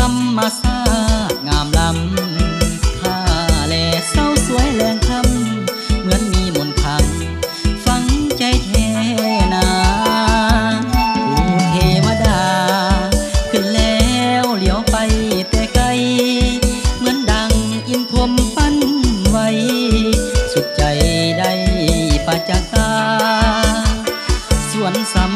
รมาสตงามลำผ้าแลเศร้าสวยแรงคำเหมือนมีมนต์คำฟังใจเทนาผู้เทวดา ขึ้นแล้วเหลียวไปแต่ไกล เหมือนดังอินพรมปั้นไว้ สุดใจได้ประจักตา สวนสำ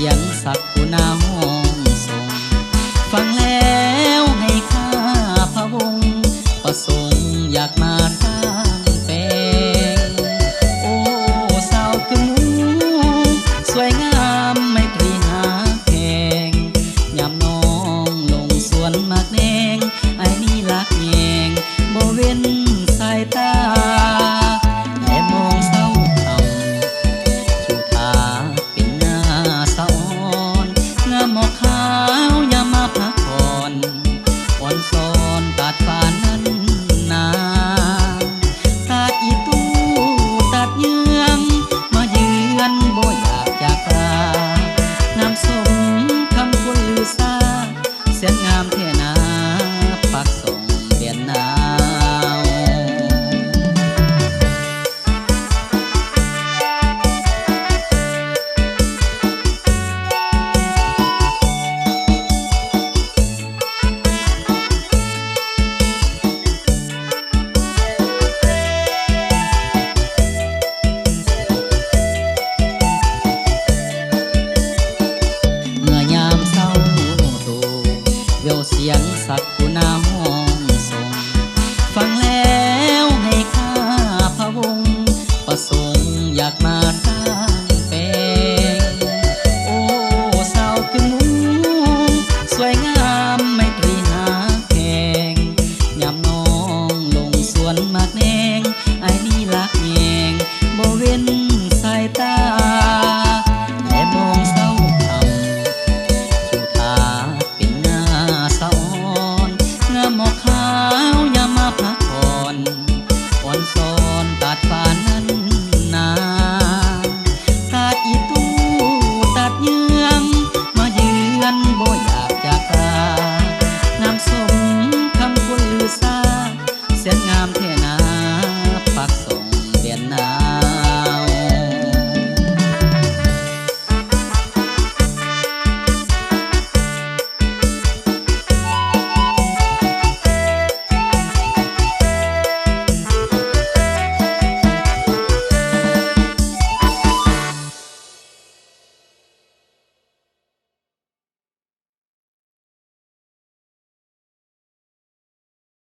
สียงสักหน้าห้องส่งฟังแล้วให้ข้าพระวงประสงค์อยากมาร้างแปลงโอ้สาวกึ่งสวยงาม ดี๋ยวเสียงสักกุณาห้องส่งฟังแล้วให้ข้าพระวงประสงค์อยากมา